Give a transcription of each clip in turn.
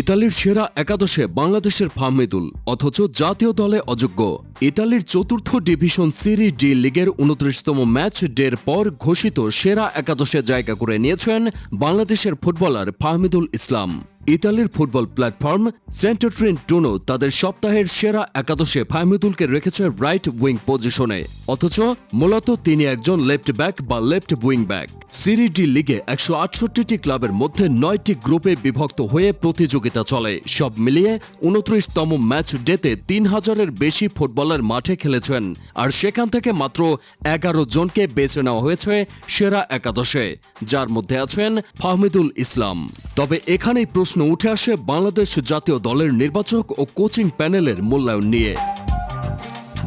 ইতালির সেরা একাদশে বাংলাদেশের ফাহমিদুল, অথচ জাতীয় দলে অযোগ্য। ইতালির চতুর্থ ডিভিশন সিরি ডি লিগের উনত্রিশতম ম্যাচ ডের পর ঘোষিত সেরা একাদশে জায়গা করে নিয়েছেন বাংলাদেশের ফুটবলার ফাহমিদুল ইসলাম। ইতালির ফুটবল প্ল্যাটফর্ম সেন্টোট্রিন টুনো তাদের সপ্তাহের সেরা একাদশে ফাহমিদুলকে রেখেছে রাইট উইং পজিশনে অথচ মূলত তিনি একজন লেফট ব্যাক বা left wing back Serie D লিগে একশো আটষট্টিটি ক্লাবের মধ্যে নয়টি গ্রুপে বিভক্ত হয়ে প্রতিযোগিতা চলে। সব মিলিয়ে উনত্রিশতম ম্যাচ ডেতে তিন হাজারের বেশি ফুটবলার মাঠে খেলেছেন। আর সেখান থেকে মাত্র এগারো জনকে বেছে নেওয়া হয়েছে সেরা একাদশে, যার মধ্যে আছেন ফাহমিদুল ইসলাম। তবে এখানেই প্রশ্ন উঠে আসে বাংলাদেশ জাতীয় দলের নির্বাচক ও কোচিং প্যানেলের মূল্যায়ন নিয়ে।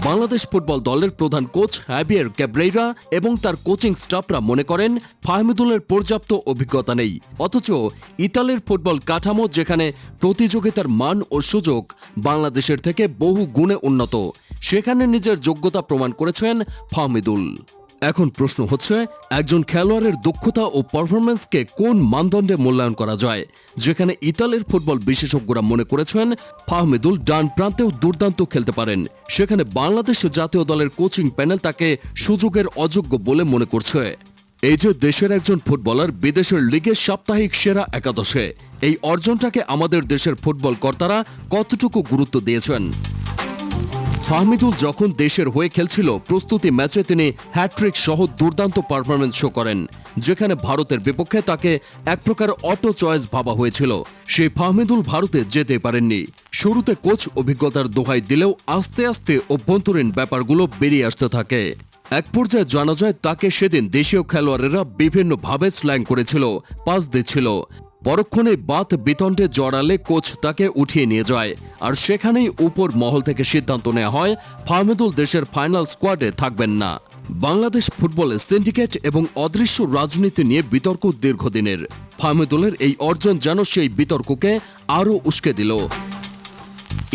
বাংলাদেশ ফুটবল দলের প্রধান কোচ হ্যাবিয়ার ক্যাব্রেইরা এবং তার কোচিং স্টাফরা মনে করেন, ফাহমিদুলের পর্যাপ্ত অভিজ্ঞতা নেই। অথচ ইতালির ফুটবল কাঠামো যেখানে প্রতিযোগিতার মান ও সুযোগ বাংলাদেশের থেকে বহু গুণে উন্নত, সেখানে নিজের যোগ্যতা প্রমাণ করেছেন ফাহমিদুল। এখন প্রশ্ন হচ্ছে, একজন খেলোয়াড়ের দক্ষতা ও পারফরম্যান্সকে কোন মানদণ্ডে মূল্যায়ন করা যায়? যেখানে ইতালির ফুটবল বিশেষজ্ঞরা মনে করেছেন, ফাহমিদুল ডান প্রান্তেও দুর্দান্ত খেলতে পারেন। সেখানে বাংলাদেশ জাতীয় দলের কোচিং প্যানেল তাকে সুযোগের অযোগ্য বলে মনে করছে। এই যে দেশের একজন ফুটবলার বিদেশের লিগে সাপ্তাহিক সেরা একাদশে, এই অর্জনটাকে আমাদের দেশের ফুটবল কর্তারা কতটুকু গুরুত্ব দিয়েছেন? ফাহমিদুল যখন দেশের হয়ে খেলছিল, প্রস্তুতি ম্যাচে তিনি হ্যাট্রিক সহ দুর্দান্ত পারফরমেন্স শো করেন, যেখানে ভারতের বিপক্ষে তাকে এক প্রকার অটো চয়েস ভাবা হয়েছিল। সেই ফাহমিদুল ভারতে যেতে পারেননি। শুরুতে কোচ অভিজ্ঞতার দোহাই দিলেও আস্তে আস্তে অভ্যন্তরীণ ব্যাপারগুলো বেরিয়ে আসতে থাকে। এক পর্যায়ে জানা যায়, তাকে সেদিন দেশীয় খেলোয়াড়েরা বিভিন্নভাবে স্ল্যাং করেছিল পাস দিচ্ছিল। পরক্ষণে বাত বিতণ্ডে জড়ালে কোচ তাকে উঠিয়ে নিয়ে যায়। আর সেখানেই উপর মহল থেকে সিদ্ধান্ত নেওয়া হয়, ফাহমেদুল দেশের ফাইনাল স্কোয়াডে থাকবেন না। বাংলাদেশ ফুটবলে সিন্ডিকেট এবং অদৃশ্য রাজনীতি নিয়ে বিতর্ক দীর্ঘদিনের। ফাহমেদুলের এই অর্জন যেন সেই বিতর্ককে আরও উস্কে দিল।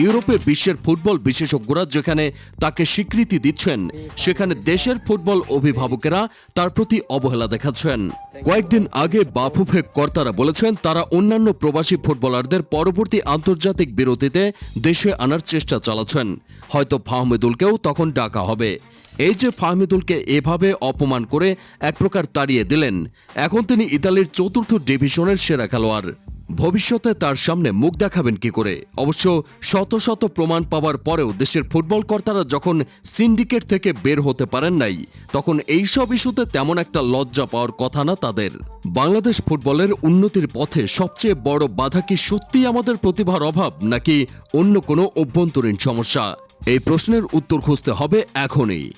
ইউরোপে বিশ্বের ফুটবল বিশেষজ্ঞরা যেখানে তাকে স্বীকৃতি দিচ্ছেন, সেখানে দেশের ফুটবল অভিভাবকেরা তার প্রতি অবহেলা দেখাচ্ছেন। কয়েকদিন আগে বাফুফে কর্তারা বলেছেন, তারা অন্যান্য প্রবাসী ফুটবলারদের পরবর্তী আন্তর্জাতিক বিরতিতে দেশে আনার চেষ্টা চালাচ্ছেন। হয়তো ফাহমেদুলকেও তখন ডাকা হবে। এই যে ফাহমিদুলকে এভাবে অপমান করে এক প্রকার তাড়িয়ে দিলেন, এখন তিনি ইতালির চতুর্থ ডিভিশনের সেরা খেলোয়াড়। ভবিষ্যতে তার সামনে মুখ দেখাবেন কি করে? অবশ্য শত শত প্রমাণ পাওয়ার পরেও দেশের ফুটবল কর্তারা যখন সিন্ডিকেট থেকে বের হতে পারেন নাই, তখন এইসব ইস্যুতে তেমন একটা লজ্জা পাওয়ার কথা না তাদের। বাংলাদেশ ফুটবলের উন্নতির পথে সবচেয়ে বড় বাধা কি সত্যি আমাদের প্রতিভার অভাব, নাকি অন্য কোনো অভ্যন্তরীণ সমস্যা? এই প্রশ্নের উত্তর খুঁজতে হবে এখনই।